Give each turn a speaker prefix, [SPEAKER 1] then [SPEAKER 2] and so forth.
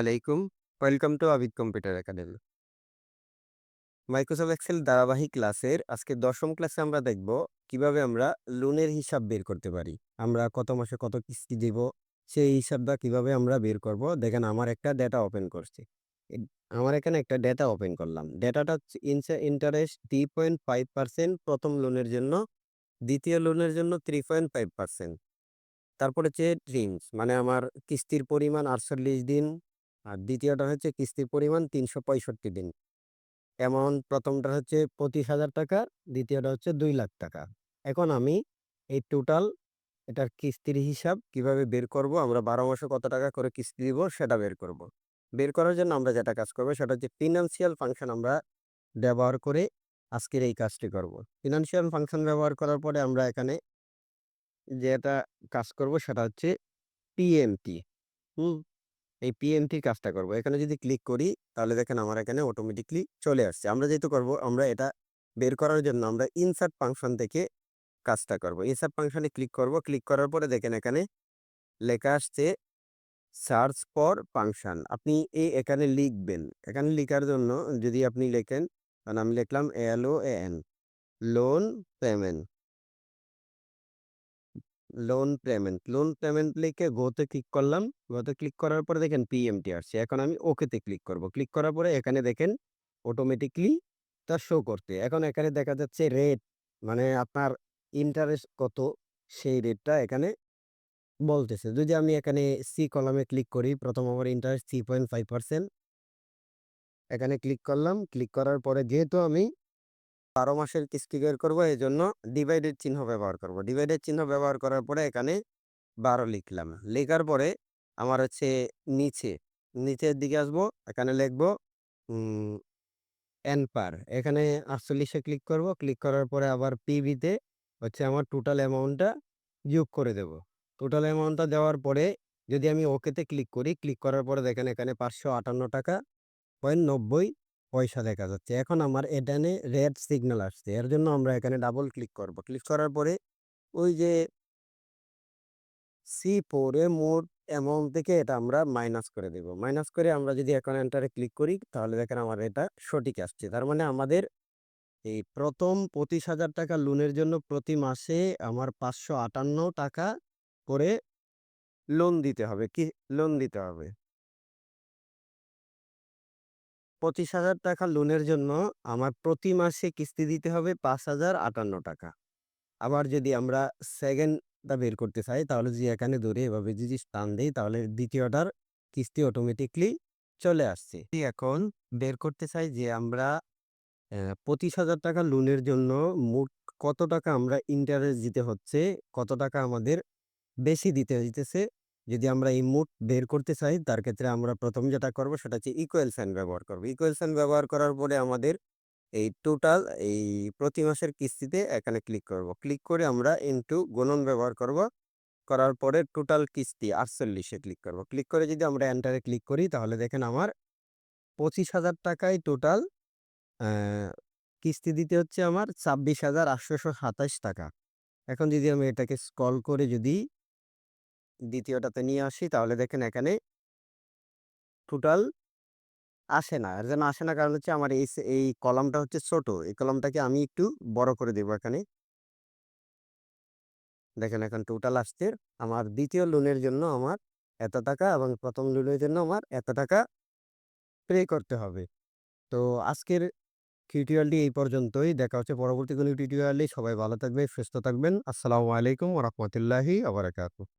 [SPEAKER 1] আলাইকুম। Welcome to Abid computer academy. Microsoft Excel ধারাবাহিক ক্লাসের আজকে ১০ম ক্লাসে আমরা দেখব কীভাবে আমরা লোনের হিসাব বের করতে পারি। আমরা কত মাসে কত কিস্তি দিব, সেই হিসাবটা কীভাবে আমরা বের করব। দেখেন আমার একটা ডেটা ওপেন করছি। আমার এখানে একটা ডেটা ওপেন করলাম। ডেটাটা হচ্ছে ইন্টারেস্ট 3.5% প্রথম লোনের জন্য, দ্বিতীয় লোনের জন্য 3.5% তারপরে হচ্ছে ট্রিমস মানে আমার কিস্তির পরিমাণ ৪৮ দিন, আর দ্বিতীয়টা হচ্ছে কিস্তির পরিমাণ ৩৬৫ দিন। অ্যামাউন্ট প্রথমটা হচ্ছে ৳২৫,০০০ দ্বিতীয়টা হচ্ছে দুই লাখ টাকা এখন আমি এই টোটাল এটার কিস্তির হিসাব কীভাবে বের করব, আমরা ১২ মাসে কত টাকা করে কিস্তি দিব সেটা বের করব। বের করার জন্য আমরা যেটা কাজ করব সেটা হচ্ছে ফিন্যান্সিয়াল ফাংশন আমরা ব্যবহার করে আজকের এই কাজটি করব। ফিনান্সিয়াল ফাংশন ব্যবহার করার পরে আমরা এখানে যেটা কাজ করব সেটা হচ্ছে পিএমটি। হুম? এই পিএমটির কাজটা করব। এখানে যদি ক্লিক করি, তাহলে দেখেন আমার এখানে অটোমেটিক্যালি চলে আসছে। আমরা যেহেতু করব, আমরা এটা বের করার জন্য আমরা ইনসার্ট ফাংশন থেকে কাজটা করব। ইনসার্ট ফাংশনে ক্লিক করব। ক্লিক করার পরে দেখেন এখানে লেখা আসছে সার্চ ফর ফাংশন। আপনি এই এখানে লিখবেন। এখানে লিখার জন্য যদি আপনি লেখেন কারণ আমি লিখলাম L O A N loan payment. Loan payment. Loan payment লিখে গোতে ক্লিক করলাম। গো তে ক্লিক করার পরে দেখেন পিএমটি আসছে। এখন আমি ওকেতে ক্লিক করব। ক্লিক করার পরে এখানে দেখেন অটোমেটিক্যালি তা শো করতে। এখন এখানে দেখা যাচ্ছে রেট মানে আপনার ইন্টারেস্ট কত সেই রেটটা এখানে বলতেছে। যদি আমি এখানে সি কলামে ক্লিক করি, প্রথম আমার ইন্টারেস্ট 3.5% এখানে ক্লিক করলাম। ক্লিক করার পরে যেহেতু আমি ১২ মাসের কিস্তি বের করব এই জন্য ডিভাইডেড চিহ্ন ব্যবহার করব। ডিভাইডেড চিহ্ন ব্যবহার করার পরে এখানে ১২ লিখলাম। লেখার পরে আমার হচ্ছে নিচে, নিচের দিকে আসব। এখানে লিখব উম এনপার। এখানে আটচল্লিশে ক্লিক করব। ক্লিক করার পরে আবার পিভিতে হচ্ছে আমার টোটাল অ্যামাউন্টটা যোগ করে দেব। টোটাল অ্যামাউন্টটা দেওয়ার পরে যদি আমি ওকেতে ক্লিক করি, ক্লিক করার পরে দেখেন এখানে ৳৫৫৮.৯০ পয়সা দেখা যাচ্ছে। এখন আমার এখানে রেড সিগন্যাল আসছে। এর জন্য আমরা এখানে ডাবল ক্লিক করব। ক্লিক করার পরে ওই যে সি4 এ মোট অ্যামাউন্ট থেকে এটা আমরা মাইনাস করে দেব। মাইনাস করে আমরা যদি এখন এন্টারে ক্লিক করি তাহলে দেখেন আমার এটা সঠিক আসছে। তার মানে আমাদের এই প্রথম ৳২৫,০০০ লোনের জন্য প্রতি মাসে আমার ৳৫৫৮ করে লোন দিতে হবে। কি লোন দিতে হবে। ৳২৫,০০০ লোনের জন্য আমার প্রতি মাসে কিস্তি দিতে হবে ৳৫,০৫৮ আবার যদি আমরা সেকেন্ডটা বের করতে চাই তাহলে যে এখানে ধরে এভাবে যদি টান দিই তাহলে দ্বিতীয়টার কিস্তি অটোমেটিকলি চলে আসছে। এখন বের করতে চাই যে আমরা পঁচিশ হাজার টাকা লোনের জন্য মোট কত টাকা আমরা ইন্টারেস্ট দিতে হচ্ছে, কত টাকা আমাদের বেশি দিতে হইতেছে। যদি আমরা এই মোট বের করতে চাই তার ক্ষেত্রে আমরা প্রথম যেটা করব সেটা হচ্ছে ইকুয়াল সাইন ব্যবহার করব। ইকুয়াল সাইন ব্যবহার করার পরে আমাদের এই টোটাল এই প্রতি মাসের কিস্তিতে এখানে ক্লিক করব। ক্লিক করে আমরা ইনটু গুণন ব্যবহার করব। করার পরে টোটাল কিস্তি আটচল্লিশে ক্লিক করব। ক্লিক করে যদি আমরা এন্টারে ক্লিক করি তাহলে দেখেন আমার পঁচিশ হাজার টাকায় টোটাল কিস্তি দিতে হচ্ছে আমার ৳২৬,৮২৭ এখন যদি আমি এটাকে স্ক্রল করে যদি দ্বিতীয়টাতে নিয়ে আসি, তাহলে দেখেন এখানে টোটাল আসে না। এর জন্য আসে না কারণ হচ্ছে আমার এই এই কলামটা হচ্ছে ছোট। এই কলামটাকে আমি একটু বড় করে দেব এখানে। দেখেন এখন টোটাল আসছে। আমার দ্বিতীয় লোনের জন্য আমার এত টাকা এবং প্রথম লোনের জন্য আমার এত টাকা পে করতে হবে। তো আজকের টিউটোরিয়ালটি এই পর্যন্তই। দেখা হচ্ছে পরবর্তী কোনো টিউটোরিয়ালে। সবাই ভালো থাকবে সুস্থ থাকবেন। আসসালামু আলাইকুম রাহমাতুল্লাহি ওয়া বারাকাতুহু।